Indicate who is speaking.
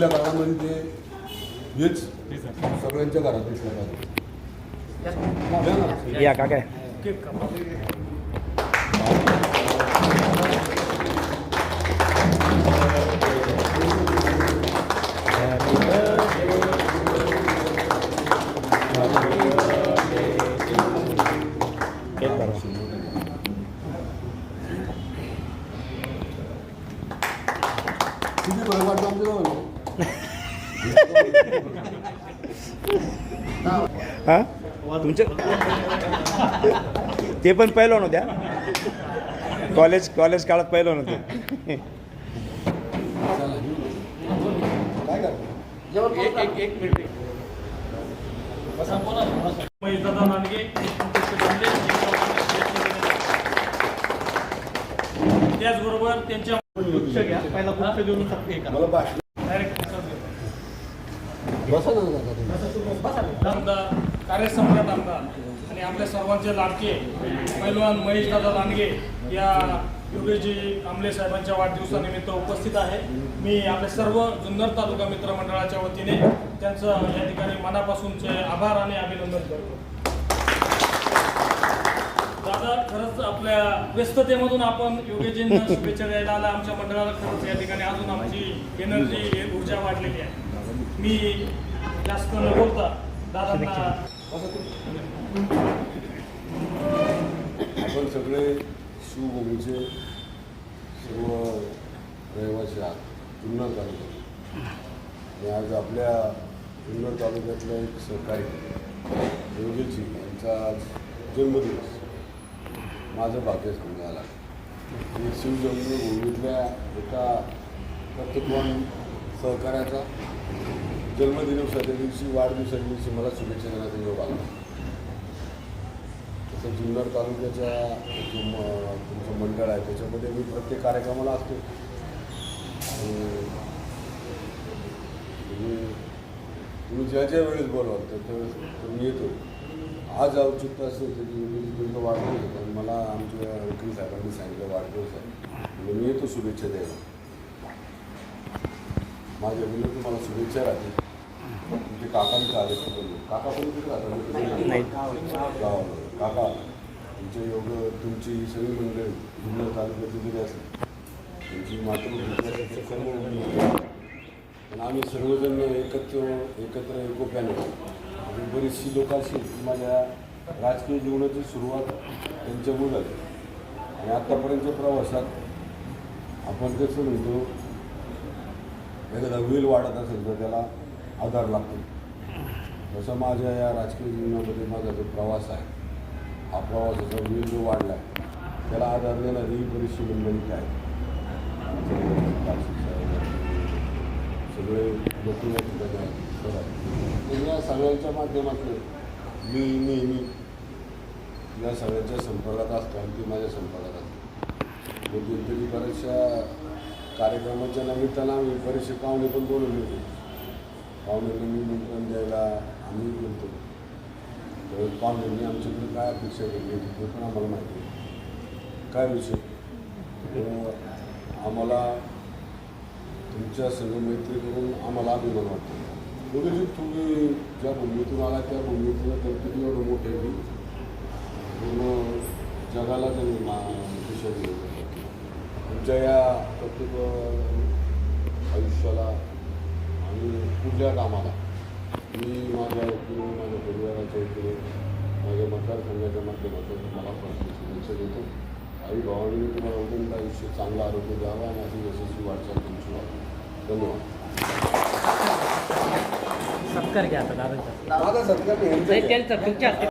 Speaker 1: पुढल्या काळामध्ये ते हेच सगळ्यांच्या घरात दिसलं पाहिजे द्या ना.
Speaker 2: या काका केक बरोबर
Speaker 1: किती वेळ वाटतो आमच्या गावाला
Speaker 2: हा? तुमच्या ते पण पहिलं होत्या. कॉलेज कॉलेज काळात पहिलं होते.
Speaker 1: काय करतो
Speaker 3: महेशदादा लांडगे अध्यक्ष बनले. त्याचबरोबर त्यांच्या
Speaker 1: मला भाषण
Speaker 3: डायरेक्ट
Speaker 1: बसा ना काका तुम्ही.
Speaker 3: आमदार कार्यसम्राट आमदार आणि आपल्या सर्वांचे लाडके पैलवान महेशदादा लांडगे या योगेशजी आमले साहेबांच्या वाढदिवसानिमित्त उपस्थित आहे. मी आपले सर्व जुन्नर तालुका मित्रमंडळाच्या वतीने त्यांचं या ठिकाणी मनापासूनचे आभार आणि अभिनंदन करतो. दादा खरंच आपल्या व्यस्ततेमधून आपण योगेशजींना शुभेच्छा द्यायला आला. आमच्या मंडळाला खरंच या ठिकाणी अजून आमची एनर्जी ऊर्जा वाढलेली आहे. मी जास्त न बोलता दादांना
Speaker 1: आपण सगळे शिवभूमीचे सर्व रहिवासी आहात. जुन्नर तालुक्यात आणि आज आपल्या जुन्नर तालुक्यातला एक सहकारी योगेशजी यांचा आज जन्मदिवस. माझं भाग्य झाला आणि शिवजन्मभूमीतल्या एका कर्तृत्वान सहकार्याचा जन्मदिवसाच्या दिवशी वाढदिवसाच्या दिवशी मला शुभेच्छा देण्याचा योग आला. तसं जुन्नर तालुक्याच्या जो म तुमचं मंडळ आहे त्याच्यामध्ये मी प्रत्येक कार्यक्रमाला असतो. आणि तुम्ही तुम्ही ज्या ज्या वेळेस बोलवाल त्या त्यावेळेस मी येतो. आज औचित्य असेल तर की वाढदिवस आणि मला आमच्या वकील साहेबांनी सांगितलं वाढदिवस आहे. म्हणजे मी येतो शुभेच्छा द्यायला. माझ्या विनंती तुम्हाला शुभेच्छा राहतील. तुमचे काकांचं आले काका पण कुठे राहतात. काका तुमचे योग तुमची सगळी मंडळी जुन्नर तालुक्यात जरी असेल तुमची मातृभूमी सर्व. पण आम्ही सर्वजण एकत्र एकत्र एकोप्याने. आणि बरीचशी लोक अशी की माझ्या राजकीय जीवनाची सुरुवात त्यांच्यामुळे झाली आणि आत्तापर्यंतच्या प्रवासात आपण कसं म्हणतो एखादा व्हील वाढत असेल तर त्याला आधार लागतो. तसं माझ्या या राजकीय जीवनामध्ये माझा जो प्रवास आहे हा प्रवासाचा व्हील जो वाढला आहे त्याला आधार देणारी ही बरीचशी मंडळी आहे सगळे लोक या ठिकाणी तर या सगळ्यांच्या माध्यमातून मी नेहमी या सगळ्यांच्या संपर्कात असतो आणि ती माझ्या संपर्कात असतो मध्यंतरी म्हणजे बऱ्याचशा कार्यक्रमाच्या निमित्तानं आम्ही बरेचसे पाहुणे पण बोलवले होते. पाहुण्यांना मी निमंत्रण द्यायला आम्ही बोलतो तर पाहुण्यांनी आमच्याकडे काय अपेक्षा केली होती ते पण आम्हाला माहिती आहे. काय विषय? आम्हाला तुमच्या सगळं मैत्री करून आम्हाला अभिमान वाटतो. दोघे तुम्ही ज्या भूमीतून आला त्या भूमीतून कर्तृत्व एवढं मोठे पूर्ण जगाला त्यांनी मा दिशा दिली. तुमच्या या कर्तृत्व आयुष्याला आणि पुढल्या कामाला. मी माझ्या वतीने माझ्या परिवाराच्या वतीने माझ्या मतदारसंघाच्या माध्यमातून तुम्हाला प्रश्न शुभेच्छा देतो. आई भावानी तुम्हाला उदंड आयुष्य चांगलं आरोग्य द्यावं आणि अशी यशस्वी वाटचाल तुमची व्हावी. धन्यवाद.
Speaker 4: सत्कार घ्या आता
Speaker 1: माझा सत्कार
Speaker 4: नाही त्यांचा तुमच्या